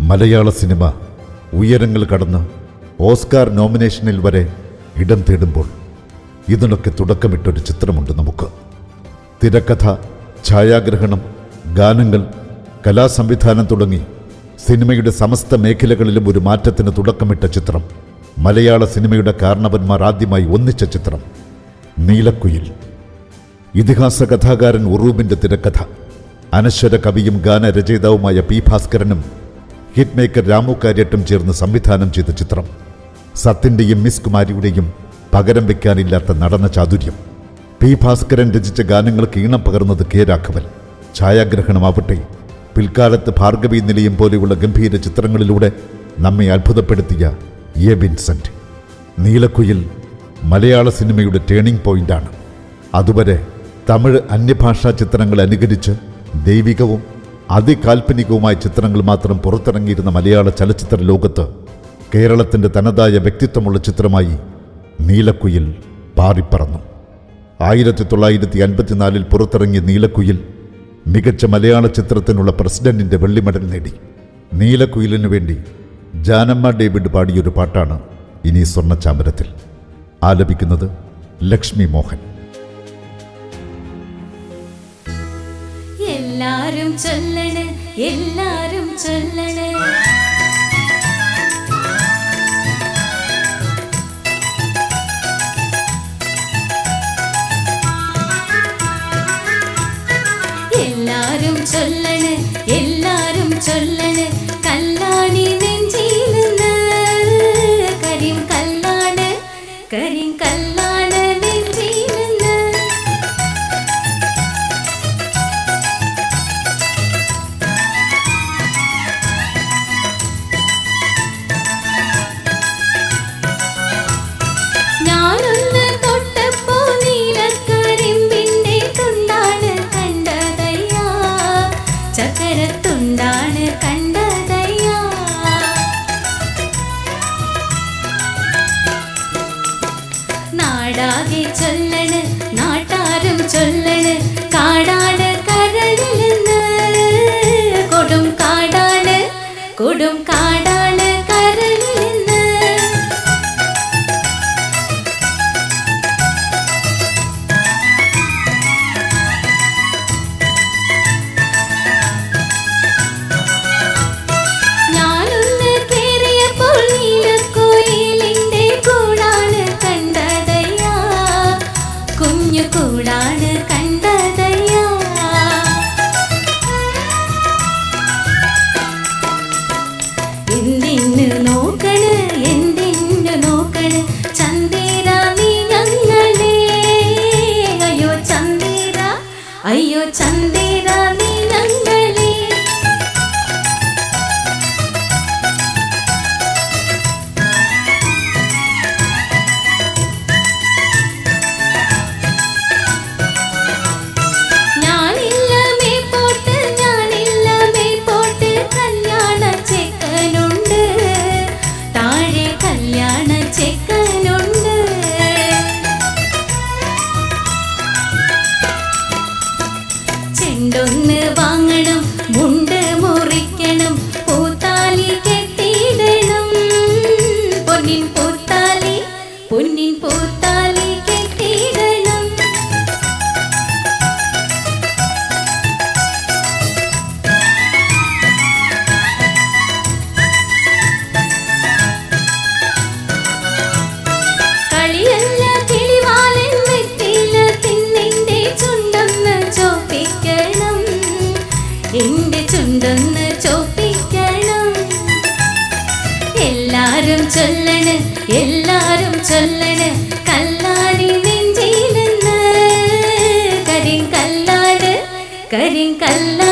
മലയാള cinema ഉയരങ്ങൾ കടന്ന് Oscar നോമിനേഷനിൽ വരെ ഇടം തേടുമ്പോൾ ഇതിനൊക്കെ തുടക്കമിട്ടൊരു ചിത്രമുണ്ട് നമുക്ക്. തിരക്കഥ ഛായാഗ്രഹണം ഗാനങ്ങൾ കലാസംവിധാനം തുടങ്ങി സിനിമയുടെ സമസ്ത മേഖലകളിലും ഒരു മാറ്റത്തിന് തുടക്കമിട്ട ചിത്രം മലയാള സിനിമയുടെ കാരണവന്മാർ ആദ്യമായി ഒന്നിച്ച ചിത്രം നീലക്കുയിൽ. ഇതിഹാസ കഥാകാരൻ ഉറൂബിന്റെ തിരക്കഥ. അനശ്വര കവിയും ഗാനരചയിതാവുമായ പി ഭാസ്കരനും ഹിറ്റ് മേക്കർ രാമു കാര്യട്ടും ചേർന്ന് സംവിധാനം ചെയ്ത ചിത്രം. സത്തിന്റെയും മിസ് കുമാരിയുടെയും പകരം വയ്ക്കാനില്ലാത്ത നടന ചാതുര്യം. പി ഭാസ്കരൻ രചിച്ച ഗാനങ്ങൾക്ക് ഈണം പകർന്നത് കെ രാഘവൻ. ഛായാഗ്രഹണമാവട്ടെ പിൽക്കാലത്ത് ഭാർഗവി നിലയം പോലെയുള്ള ഗംഭീര ചിത്രങ്ങളിലൂടെ നമ്മെ അത്ഭുതപ്പെടുത്തിയ എ വിൻസെന്റ്. നീലക്കുയിൽ മലയാള സിനിമയുടെ ടേണിംഗ് പോയിന്റാണ്. അതുവരെ തമിഴ് അന്യഭാഷാ ചിത്രങ്ങൾ അനുകരിച്ച് ദൈവികവും അതികാൽപ്പനികവുമായ ചിത്രങ്ങൾ മാത്രം പുറത്തിറങ്ങിയിരുന്ന മലയാള ചലച്ചിത്ര ലോകത്ത് കേരളത്തിന്റെ തനതായ വ്യക്തിത്വമുള്ള ചിത്രമായി നീലക്കുയിൽ പാറിപ്പറന്നു ആയിരത്തി തൊള്ളായിരത്തി അൻപത്തിനാലിൽ പുറത്തിറങ്ങിയ നീലക്കുയിൽ മികച്ച മലയാള ചിത്രത്തിനുള്ള പ്രസിഡന്റിന്റെ വെള്ളി മെഡൽ നേടി. നീലക്കുയിലിനു വേണ്ടി ജാനമ്മ ഡേവിഡ് പാടിയൊരു പാട്ടാണ് ഇനി സ്വർണചാമരത്തിൽ ആലപിക്കുന്നത് ലക്ഷ്മി മോഹൻ. எல்லாரும் சொல்லணு எல்லாரும் சொல்லணு. எல்லாரும் சொல்லணு எல்லாரும் சொல்லணு. கல்லாணி நெஞ்சில் கரிம் கல்லாடு கரிம் ചെണ്ടൊന്ന് വാങ്ങണം. മുണ്ട് எல்லாரும் சொல்லணு எல்லாரும் சொல்லணு. கல்லாரி நெஞ்சில் கரிங்கல்லாடு கரிங்கல்லா